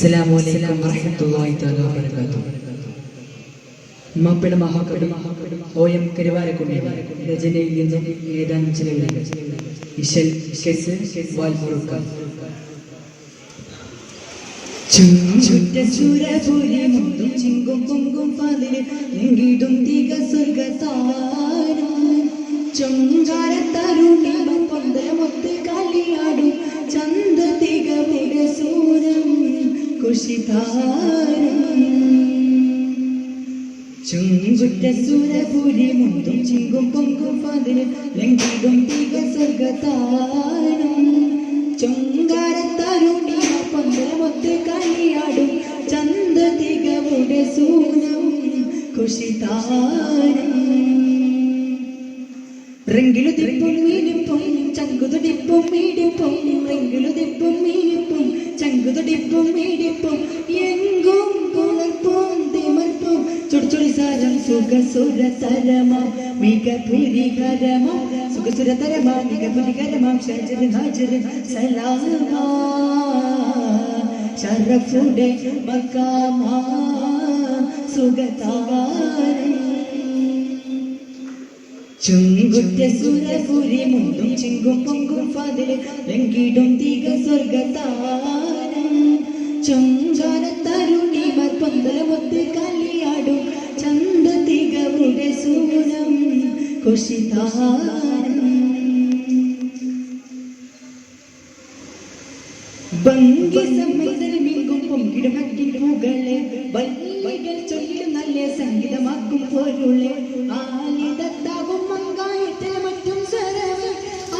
അസ്സലാമു അലൈക്കും വറഹ്മത്തുള്ളാഹി തആല വബറകാതുഹു. മാപ്പിള മഹാകവി ഒ എം കരുവാരക്കുണ്ടി രചനയിൽ നിന്നും ഏതാനും ചില ഇശൽ കെസ് വാൽമുറുക്ക ചിങ്കും പൊങ്കും പതിന് എങ്കിടും തിക സ്വർഗതാരം ചൊങ്കാര തരുണിമ പന്തലമൊത്ത് കളിയാടും കുശിതാരം ചിങ്കും പൊങ്കും പതിൽ ലംഘിടും തിക സ്വർഗതാരം ചൊങ്കാര തരുണിമ പന്തലമൊത്ത് കളിയാടും ചന്ത തികവുടെ സൂനം കുശിതാരം റെങ്കിലു തിപ്പും മീനിപ്പും ചങ്കുതുടിപ്പും മീടിപ്പും റെങ്കിലു തിപ്പും മീനിപ്പും സുഖ സുര തരമാ മിക പുരികരമാ ഷജർ ഹാജർ സലാമാ? ഷറഫുടെ മക്കാമാ? സുഖതാരം ചുങ്കുറ്റ സുരപുരി മുണ്ടും ചിങ്കും പൊങ്കും ഫതിൽ ലംഘിടും തിക സ്വർഗതാരം ചൊങ്കാര തരുണിമർ പന്തലമൊത്ത് കല്ലിയാടും ചന്ത തികവുടെ സൂരം കുശിതാരം ഭംഗി സമ്മതമിങ്കും പൊങ്കിടും പൂകളെ വല്ലികൾ ചൊല്ലും നല്ല സംഗീതമാക്കും പൊരുളെ. ആലിതത്താകും മങ്കായത്തെ മറ്റും സ്വരവ്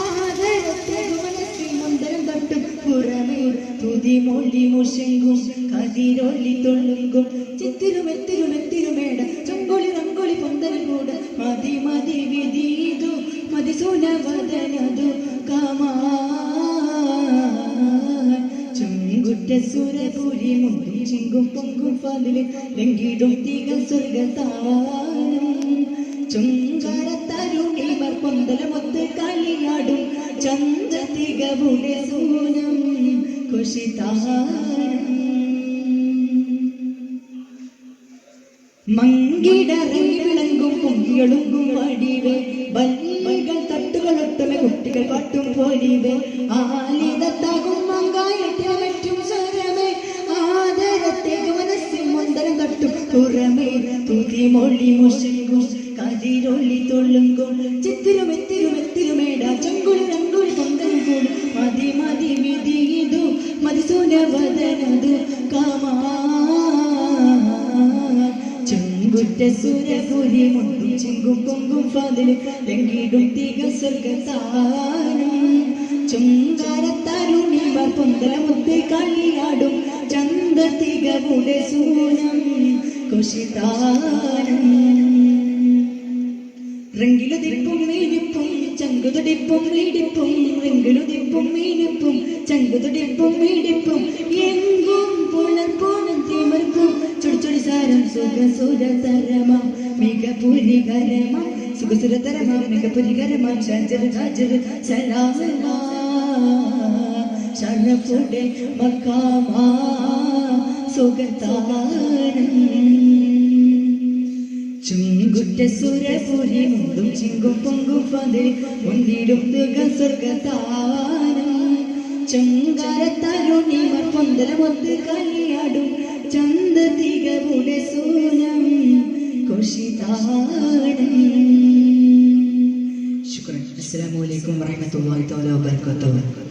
ആദരത്തെ മനസ്സിൽ മന്ദരം തട്ടും പുറമേ തുതി മൊഴി മുഷങ്കും കതിരൊല്ലി തൊള്ളുങ്കും ചിത്തിരുമെത്തിരുമെത്തിരുമേട ചൊങ്കൊളി റങ്കൊളി പൊന്തൽ കൂട മതി മതി വിധീതു. മതി സുനവദനതു കമാ ചുങ്കുറ്റ സുരപുരി മുണ്ടും ചിങ്കും പൊങ്കും ഫതിൽ ലംഘിടും തിക സ്വർഗതാരം ചുങ്കാര തരുണിമർ പൊന്തലമൊത്ത് കളിയാടും. ചന്ത തികവുടെ സൂനം കുശിതാരം മങ്കിടറി വിളങ്ങും പൊങ്കിയൊളുങ്കും വടിവേ. വല്ലികൾ തട്ടുകളൊട്ടമെ കുട്ടികൾ പാട്ടും പോലിവേ ആലിതത്താകും മങ്കായത്തെ മറ്റും സ്വരമേ. ആദരത്തെ മനസ്സിൽ മന്ദരം തട്ടും പുറമേ. തുതി മൊഴി മുഷങ്കും കതിരൊള്ളി തൊള്ളുങ്കും ചിത്തിരുമെത്തിരുമെത്തിരുമേട ചങ്കുളി രങ്കുളി പൊങ്കലും കൂടും. മതി മതി വിധി ഇതു. മതി സുനവദനതു ചുങ്കുറ്റ സുരപുരി മുണ്ടും ചിങ്കും പൊങ്കും പതിൽ ലംഘിടും തീക സ്വർഗത്താനും. ചുങ്കാര തരുണിമർ പൊന്തലമുത്ത് കളിയാടും. ചന്ത തികവുടെ സൂനം കുശിതാനം റെങ്കിലുതിപ്പും മീനിപ്പും ചങ്കുതുടിപ്പും മീടിപ്പും റെങ്കിലുതിപ്പും മീനിപ്പും ചങ്കുതുടിപ്പും മീടിപ്പും എങ്കും പുലർപ്പോണം ചുടിച്ചുടി സുഖസുരതരമാം മികപുരികരമാം സുഖസുരതരമാം മികപുരികരമാം ചഞ്ചല ചഞ്ചല സുഖ സുര തരമാ മിക പുരികരമാ ഷജർ ഹാജർ സലാമ ഷറഫുടെ മക്കാമാ സുഖതാരം ചുങ്കുറ്റ സുരപുരി മുണ്ടും ചിങ്കും പൊങ്കും പതിൽ മുന്തിടും തുക സ്വർഗതാരം ചങ്കാര പൊന്തല മൊത്ത് കളിയാടും ചന്ത തികവുടെ സൂനം കുശിതാരം ശുക്രൻ. അസ്സലാമു അലൈക്കും വറഹ്മത്തുള്ളാഹി തആല വബറകാതുഹു